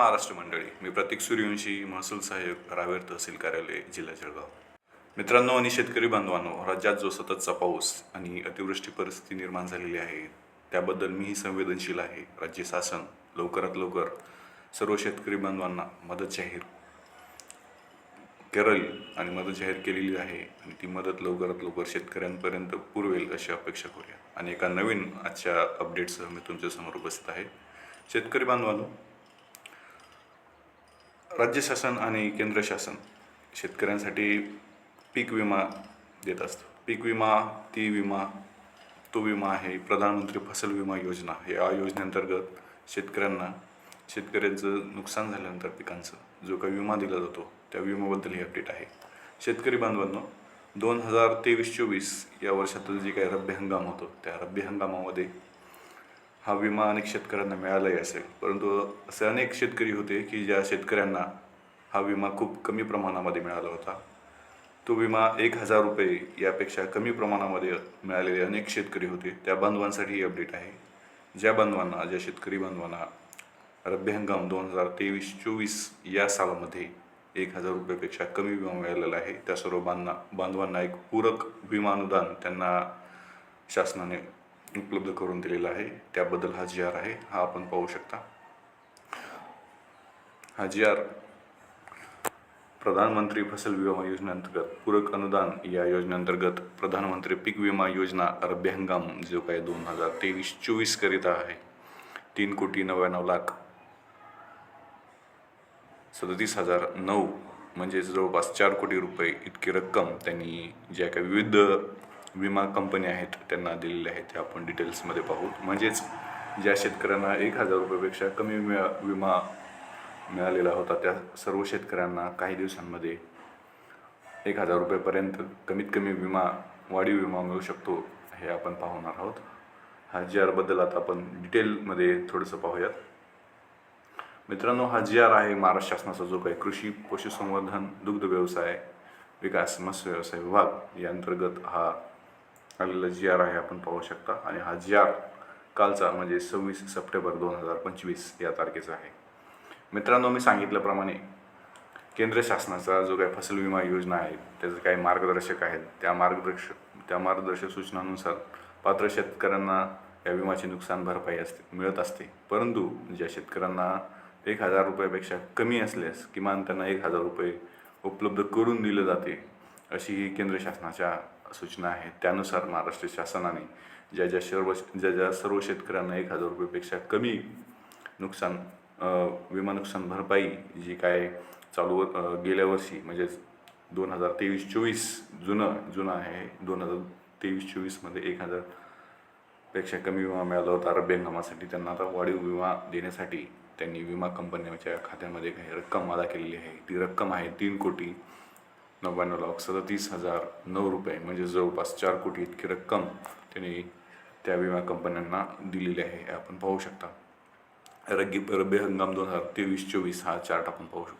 महाराष्ट्र मंडळी मी प्रतीक सूर्यवंशी महसूल सहाय्यक रावेर तहसील कार्यालय जिल्हा जळगाव. मित्रांनो आणि शेतकरी बांधवांनो राज्यात जो सततचा पाऊस आणि अतिवृष्टी परिस्थिती निर्माण झालेली आहे त्याबद्दल मीही संवेदनशील आहे. राज्य शासन लवकरात लवकर सर्व शेतकरी बांधवांना मदत जाहीर करेल आणि मदत जाहीर केलेली आहे आणि ती मदत लवकरात लवकर शेतकऱ्यांपर्यंत पुरवेल अशी अपेक्षा करूया. आणि एका नवीन आजच्या अपडेटसह मी तुमच्यासमोर उपस्थित आहे. शेतकरी बांधवांनो राज्य शासन आणि केंद्र शासन शेतकऱ्यांसाठी पीक विमा देत असतं. पीक विमा ती विमा तो विमा आहे. प्रधानमंत्री फसल विमा योजना या योजनेअंतर्गत शेतकऱ्यांना शेतकऱ्यांचं नुकसान झाल्यानंतर पिकांचं जो काही विमा दिला जातो त्या विम्याबद्दल ही अपडेट आहे. शेतकरी बांधवांनो दोन हजार तेवीस चोवीस या वर्षातील जे काही रब्बी हंगाम होतो त्या रब्बी हंगामामध्ये हा विमा अनेक शेतकऱ्यांना मिळालाही असेल. परंतु असे अनेक शेतकरी होते की ज्या शेतकऱ्यांना हा विमा खूप कमी प्रमाणामध्ये मिळाला होता. तो विमा एक हजार रुपये यापेक्षा कमी प्रमाणामध्ये मिळालेले अनेक शेतकरी होते. त्या बांधवांसाठी ही अपडेट आहे. ज्या बांधवांना ज्या शेतकरी बांधवांना रब्बी हंगाम दोन हजार तेवीस चोवीस या सालामध्ये एक हजार रुपयापेक्षा कमी विमा मिळालेला आहे त्या सर्व बांधना बांधवांना एक पूरक विमा अनुदान त्यांना शासनाने उपलब्ध करून दिलेला आहे. त्याबद्दल हा जी आर आहे हा आपण पाहू शकता. हा जी आर प्रधानमंत्री फसल विमा योजनेअंतर्गत पूरक अनुदान या योजनेअंतर्गत प्रधानमंत्री पीक विमा योजना रब्बी हंगाम जो काय दोन हजार तेवीस चोवीस करिता आहे. तीन कोटी नव्याण्णव लाख सदतीस हजार नऊ म्हणजे जवळपास चार कोटी रुपये इतकी रक्कम त्यांनी ज्या काही विविध विमा कंपनी आहेत त्यांना दिलेल्या आहेत त्या आपण डिटेल्समध्ये पाहू. म्हणजेच ज्या शेतकऱ्यांना एक हजार रुपयापेक्षा कमी विमा विमा मिळालेला होता त्या सर्व शेतकऱ्यांना काही दिवसांमध्ये एक हजार रुपयेपर्यंत कमीत कमी विमा वाढीव विमा मिळू शकतो हे आपण पाहणार आहोत. हा जी आरबद्दल आता आपण डिटेलमध्ये थोडंसं पाहूयात. मित्रांनो हा जी आर आहे महाराष्ट्र शासनाचा जो काही कृषी पशुसंवर्धन दुग्ध व्यवसाय विकास मत्स्य व्यवसाय विभाग या अंतर्गत हा आलेला जी आर आहे आपण पाहू शकता. आणि हा जी आर कालचा म्हणजे सव्वीस सप्टेंबर दोन हजार पंचवीस या तारखेचा आहे. मित्रांनो मी सांगितल्याप्रमाणे केंद्र शासनाचा जो काही फसल विमा योजना आहे त्याचं काही मार्गदर्शक आहेत. त्या मार्गदर्शक त्या मार्गदर्शक सूचनानुसार पात्र शेतकऱ्यांना या विमाची नुकसान भरपाई असते मिळत असते. परंतु ज्या शेतकऱ्यांना एक हजार रुपयापेक्षा कमी असल्यास किमान त्यांना एक हजार रुपये उपलब्ध करून दिले जाते अशी ही केंद्र शासनाच्या सूचना आहेत त्यानुसार महाराष्ट्र शासनाने ज्या ज्या सर्व ज्या ज्या सर्व शेतकऱ्यांना एक हजार रुपयेपेक्षा कमी नुकसान विमा नुकसान भरपाई जी काय चालू गेल्या वर्षी म्हणजेच दोन हजार तेवीस चोवीस जुनं जुनं आहे. दोन हजार तेवीस चोवीसमध्ये एक हजारपेक्षा कमी विमा मिळाला होता. रब्बी हंगामासाठी त्यांना आता वाढीव विमा देण्यासाठी त्यांनी विमा कंपन्यांच्या खात्यामध्ये काही रक्कम अदा केलेली आहे. ती रक्कम आहे तीन कोटी नव्याण्णव लाख सदतीस हजार नऊ रुपये म्हणजे जवळपास चार कोटी इतकी रक्कम त्यांनी त्या विमा कंपन्यांना दिलेली आहे हे आपण पाहू शकता. रग्गी रब्बी हंगाम दोन हजार तेवीस चोवीस हा चार्ट आपण पाहू शकतो.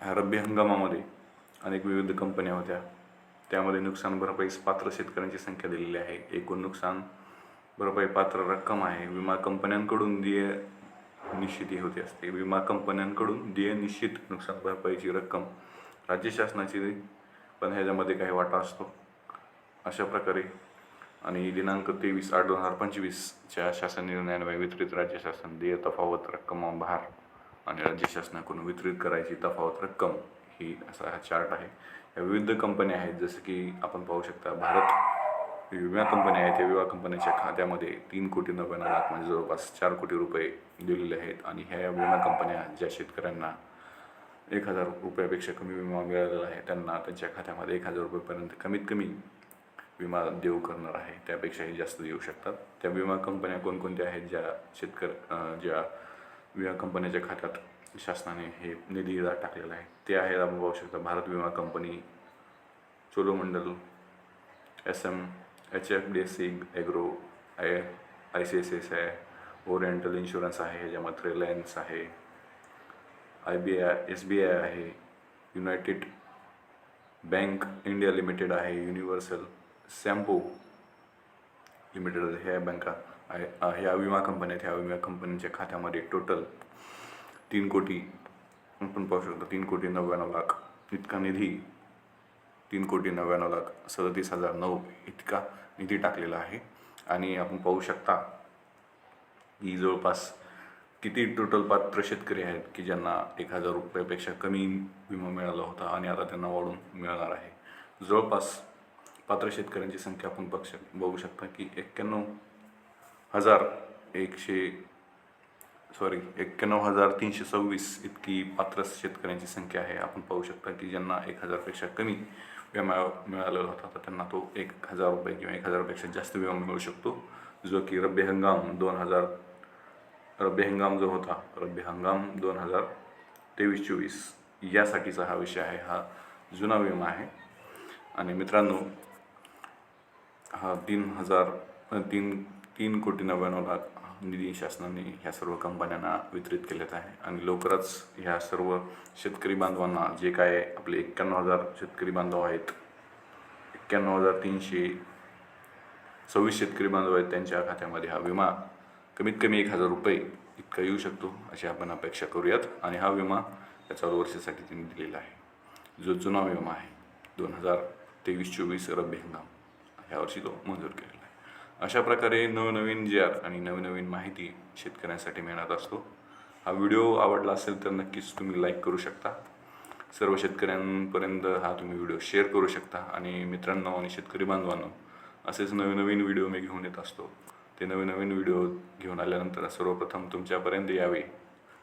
ह्या रब्बी हंगामामध्ये अनेक विविध कंपन्या होत्या. त्यामध्ये नुकसान भरपाईस पात्र शेतकऱ्यांची संख्या दिलेली आहे. एकूण नुकसान भरपाई पात्र रक्कम आहे. विमा कंपन्यांकडून देय निश्चिती होते असते. विमा कंपन्यांकडून देय निश्चित नुकसान भरपाईची रक्कम राज्य शासनाची पण ह्याच्यामध्ये काही वाटा असतो. अशा प्रकारे. आणि दिनांक तेवीस आठ दोन हजार पंचवीसच्या शासन निर्णयान्वये वितरित राज्य शासन देय तफावत रक्कम भार आणि राज्य शासनाकडून वितरित करायची तफावत रक्कम ही असा हा चार्ट आहे. या विविध कंपन्या आहेत जसं की आपण पाहू शकता भारत विमा कंपन्या आहेत. त्या विमा कंपन्याच्या खात्यामध्ये तीन कोटी नव्याण्णव लाख म्हणजे जवळपास चार कोटी रुपये दिलेले आहेत. आणि ह्या विमा कंपन्या ज्या शेतकऱ्यांना एक हजार रुपयापेक्षा कमी विमा मिळालेला आहे. त्यांना त्यांच्या खात्यामध्ये एक हजार रुपयेपर्यंत कमीत कमी विमा देऊ करणार आहे. त्यापेक्षाही जास्त देऊ शकतात. त्या विमा कंपन्या कोणकोणत्या आहेत? ज्या शेतकर ज्या विमा कंपन्याच्या खात्यात शासनाने हे निधी टाकलेला आहे. ते आहेत आपण पाहू शकता भारत विमा company Cholamandalam S M H F D S C agro I I C S S आहे ओरिएंटल इन्शुरन्स आहे ज्यामध्ये रिलायन्स आहे. I B I S B I आहे युनायटेड बँक इंडिया लिमिटेड आहे युनिव्हर्सल सॅम्पो लिमिटेड ह्या बँका आहे ह्या विमा कंपन्या आहेत. ह्या विमा कंपन्यांच्या खात्यामध्ये टोटल तीन कोटी आपण पाहू शकतो तीन कोटी नव्याण्णव लाख. इतका निधी तीन कोटी नव्याण्णव लाख सदतीस हजार नऊ इतका निधी टाकलेला आहे. आणि आपण पाहू शकता की जवळपास किती टोटल पात्र शेतकरी आहेत की ज्यांना एक हजार रुपयापेक्षा कमी विमा मिळाला होता आणि आता त्यांना वाढून मिळणार आहे? जवळपास पात्र शेतकऱ्यांची संख्या आपण बघ शक बघू शकता की एक्क्याण्णव हजार एकशे सॉरी एक्क्याण्णव हजार तीनशे सव्वीस इतकी पात्र शेतकऱ्यांची संख्या आहे. आपण पाहू शकता की ज्यांना एक हजारपेक्षा कमी विमा मिळालेला होता तर त्यांना तो एक हजार रुपये किंवा एक हजारपेक्षा जास्त विमा मिळू शकतो. जो की रब्बी हंगाम दोन हजार रब्बी हंगाम जो होता रब्बी हंगाम दोन हजार तेवीस चोवीस यासाठीचा हा विषय आहे. हा जुना विमा आहे. आणि मित्रांनो हा तीन हजार तीन तीन कोटी नव्याण्णव लाख निधी शासनाने ह्या सर्व कंपन्यांना वितरित केलेत आहे. आणि लवकरच ह्या सर्व शेतकरी बांधवांना जे काय आपले एक्क्याण्णव हजार शेतकरी बांधव आहेत एक्क्याण्णव हजार तीनशे सव्वीस शेतकरी बांधव आहेत त्यांच्या खात्यामध्ये हा विमा कमीत कमी एक हजार रुपये इतका येऊ शकतो अशी आपण अपेक्षा करूयात. आणि हा विमा या चालू वर्षासाठी त्यांनी दिलेला आहे. जो जुना विमा आहे दोन हजार तेवीस चोवीस रब्बी हंगाम. ह्या वर्षी तो मंजूर केलेला आहे. अशा प्रकारे नवनवीन जे आर आणि नवनवीन माहिती शेतकऱ्यांसाठी मिळणार असतो हा व्हिडिओ आवडला असेल तर नक्कीच तुम्ही लाईक करू शकता. सर्व शेतकऱ्यांपर्यंत हा तुम्ही व्हिडिओ शेअर करू शकता. आणि मित्रांनो आणि शेतकरी बांधवांनो असेच नवीन नवीन व्हिडिओ मी घेऊन येत असतो. ते नवीन नवीन व्हिडिओ घेऊन आल्यानंतर सर्वप्रथम तुमच्यापर्यंत यावे.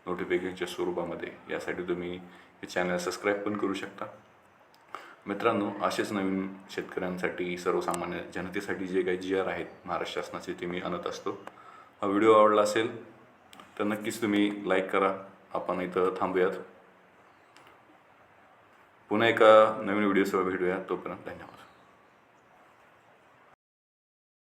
नोटिफिकेशनच्या स्वरूपामध्ये. यासाठी तुम्ही हे चॅनल सबस्क्राईब पण करू शकता. मित्रांनो असेच नवीन शेतकऱ्यांसाठी सर्वसामान्य जनतेसाठी जे काही जी आर आहेत महाराष्ट्र शासनाचे ते मी आणत असतो. हा व्हिडिओ आवडला असेल तर नक्कीच तुम्ही लाईक करा. आपण इथं थांबूयात. पुन्हा एका नवीन व्हिडिओसह भेटूया. तोपर्यंत धन्यवाद.